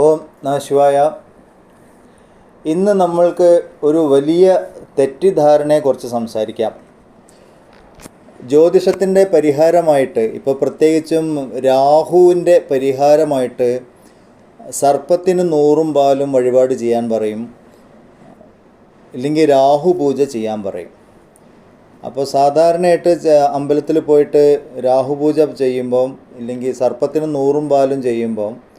ഓം നമ ശിവായ. ഇന്ന് നമ്മൾക്ക് ഒരു വലിയ തെറ്റിദ്ധാരണയെക്കുറിച്ച് സംസാരിക്കാം. ജ്യോതിഷത്തിന്റെ പരിഹാരമായിട്ട് ഇപ്പോൾ പ്രത്യേകിച്ചും രാഹുവിന്റെ പരിഹാരമായിട്ട് സർപ്പത്തിന് നൂറും പാലും വഴിപാട് ചെയ്യാൻ പറയും. ഇല്ലെങ്കിൽ രാഹു പൂജ ചെയ്യാൻ പറയും. അപ്പോൾ സാധാരണയായിട്ട് അമ്പലത്തിൽ പോയിട്ട് രാഹു പൂജ ചെയ്യുമ്പം ഇല്ലെങ്കിൽ സർപ്പത്തിന് നൂറും പാലും ചെയ്യുമ്പം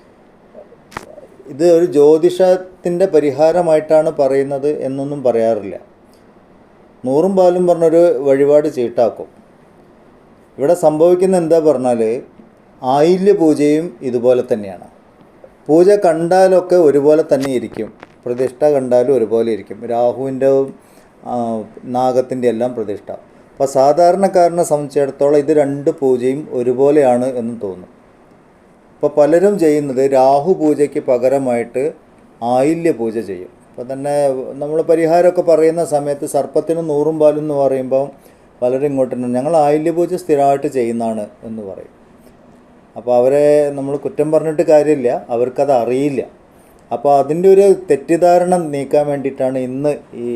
ഇത് ഒരു ജ്യോതിഷത്തിന്റെ പരിഹാരമായിട്ടാണ് പറയുന്നത് എന്നൊന്നും പറയാറില്ല. നൂറും പാലും പറഞ്ഞൊരു വഴിപാട് ചീട്ടാക്കും. ഇവിടെ സംഭവിക്കുന്ന എന്താ പറഞ്ഞാൽ ആയില്യ പൂജയും ഇതുപോലെ തന്നെയാണ്. പൂജ കണ്ടാലൊക്കെ ഒരുപോലെ തന്നെ ഇരിക്കും. പ്രതിഷ്ഠ കണ്ടാലും ഒരുപോലെ ഇരിക്കും. രാഹുവിന്റെ നാഗത്തിന്റെ എല്ലാം പ്രതിഷ്ഠ. അപ്പോൾ സാധാരണക്കാരനെ സംബന്ധിച്ചിടത്തോളം ഇത് രണ്ട് പൂജയും ഒരുപോലെയാണ് എന്ന് തോന്നും. ഇപ്പോൾ പലരും ചെയ്യുന്നത് രാഹു പൂജയ്ക്ക് പകരമായിട്ട് ആയില്യ പൂജ ചെയ്യും. അപ്പോൾ തന്നെ നമ്മൾ പരിഹാരമൊക്കെ പറയുന്ന സമയത്ത് സർപ്പത്തിന് നൂറും പാലും എന്ന് പറയുമ്പം പലരും ഇങ്ങോട്ട് ഞങ്ങൾ ആയില്യ പൂജ സ്ഥിരമായിട്ട് ചെയ്യുന്നതാണ് എന്ന് പറയും. അപ്പോൾ അവരെ നമ്മൾ കുറ്റം പറഞ്ഞിട്ട് കാര്യമില്ല. അവർക്കത് അറിയില്ല. അപ്പോൾ അതിന്റെ ഒരു തെറ്റിദ്ധാരണ നീക്കാൻ വേണ്ടിയിട്ടാണ് ഇന്ന് ഈ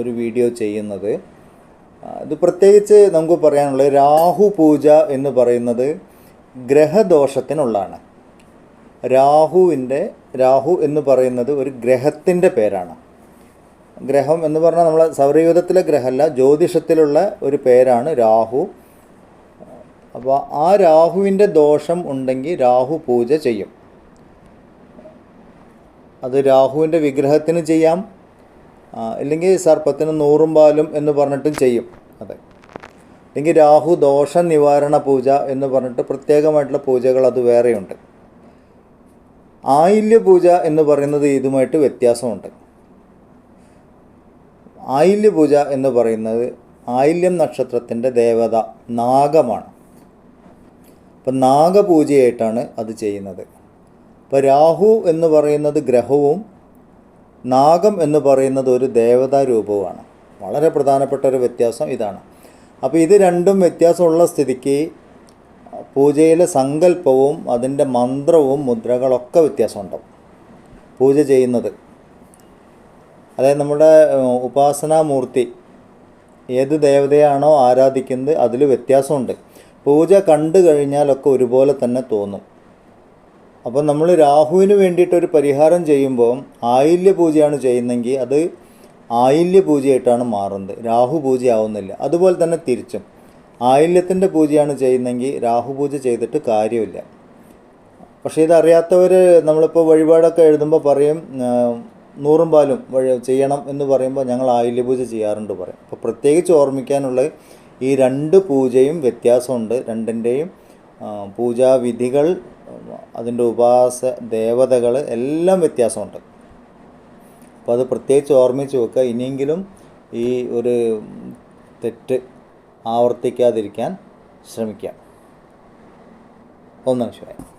ഒരു വീഡിയോ ചെയ്യുന്നത്. ഇത് പ്രത്യേകിച്ച് നമുക്ക് പറയാനുള്ളത് രാഹു പൂജ എന്ന് പറയുന്നത് ഗ്രഹദോഷത്തിനുള്ളതാണ്. രാഹുവിന്റെ രാഹു എന്ന് പറയുന്നത് ഒരു ഗ്രഹത്തിന്റെ പേരാണ്. ഗ്രഹം എന്ന് പറഞ്ഞാൽ നമ്മളെ സൗരയൂഥത്തിലെ ഗ്രഹമല്ല ജ്യോതിഷത്തിലുള്ള ഒരു പേരാണ് രാഹു. അപ്പോൾ ആ രാഹുവിന്റെ ദോഷം ഉണ്ടെങ്കിൽ രാഹു പൂജ ചെയ്യും. അത് രാഹുവിന്റെ വിഗ്രഹത്തിന് ചെയ്യാം. ഇല്ലെങ്കിൽ സർപ്പത്തിന് നൂറും പാലും എന്ന് പറഞ്ഞിട്ടും ചെയ്യും അതെ. അല്ലെങ്കിൽ രാഹു ദോഷ നിവാരണ പൂജ എന്ന് പറഞ്ഞിട്ട് പ്രത്യേകമായിട്ടുള്ള പൂജകൾ അത് വേറെയുണ്ട്. ആയില്യ പൂജ എന്ന് പറയുന്നത് ഇതുമായിട്ട് വ്യത്യാസമുണ്ട്. ആയില്യ പൂജ എന്ന് പറയുന്നത് ആയില്യം നക്ഷത്രത്തിന്റെ ദേവത നാഗമാണ്. അപ്പം നാഗപൂജയായിട്ടാണ് അത് ചെയ്യുന്നത്. അപ്പോൾ രാഹു എന്ന് പറയുന്നത് ഗ്രഹവും നാഗം എന്ന് പറയുന്നത് ഒരു ദേവതാ രൂപവുമാണ്. വളരെ പ്രധാനപ്പെട്ട ഒരു വ്യത്യാസം ഇതാണ്. അപ്പോൾ ഇത് രണ്ടും വ്യത്യാസമുള്ള സ്ഥിതിക്ക് പൂജയിലെ സങ്കല്പവും അതിന്റെ മന്ത്രവും മുദ്രകളൊക്കെ വ്യത്യാസമുണ്ടാവും. പൂജ ചെയ്യുന്നത്. അതായത് നമ്മുടെ ഉപാസനാമൂർത്തി ഏത് ദേവതയാണോ ആരാധിക്കുന്നത് അതിൽ വ്യത്യാസമുണ്ട്. പൂജ കണ്ടു കഴിഞ്ഞാലൊക്കെ ഒരുപോലെ തന്നെ തോന്നും. അപ്പോൾ നമ്മൾ രാഹുവിന് വേണ്ടിയിട്ടൊരു പരിഹാരം ചെയ്യുമ്പോൾ ആയില്യ പൂജയാണ് ചെയ്യുന്നതെങ്കിൽ അത് ആയില്യ പൂജയായിട്ടാണ് മാറുന്നത്. രാഹു പൂജയാവുന്നില്ല. അതുപോലെ തന്നെ തിരിച്ചും. ആയില്യത്തിന്റെ പൂജയാണ് ചെയ്യുന്നതെങ്കിൽ രാഹുപൂജ ചെയ്തിട്ട് കാര്യമില്ല. പക്ഷേ ഇതറിയാത്തവർ നമ്മളിപ്പോൾ വഴിപാടൊക്കെ എഴുതുമ്പോൾ പറയും നൂറും പാലും വഴി ചെയ്യണം എന്ന് പറയുമ്പോൾ ഞങ്ങൾ ആയില്യപൂജ ചെയ്യാറുണ്ട് പറയും. അപ്പോൾ പ്രത്യേകിച്ച് ഓർമ്മിക്കാനുള്ള ഈ രണ്ട് പൂജയും വ്യത്യാസമുണ്ട്. രണ്ടിന്റെയും പൂജാവിധികൾ അതിന്റെ ഉപാസ ദേവതകൾ എല്ലാം വ്യത്യാസമുണ്ട്. അപ്പോൾ അത് പ്രത്യേകിച്ച് ഓർമ്മിച്ച് വെക്കുക. ഇനിയെങ്കിലും ഈ ഒരു തെറ്റ് ആവർത്തിക്കാതിരിക്കാൻ ശ്രമിക്കാം. ഒന്നാം ശിവായ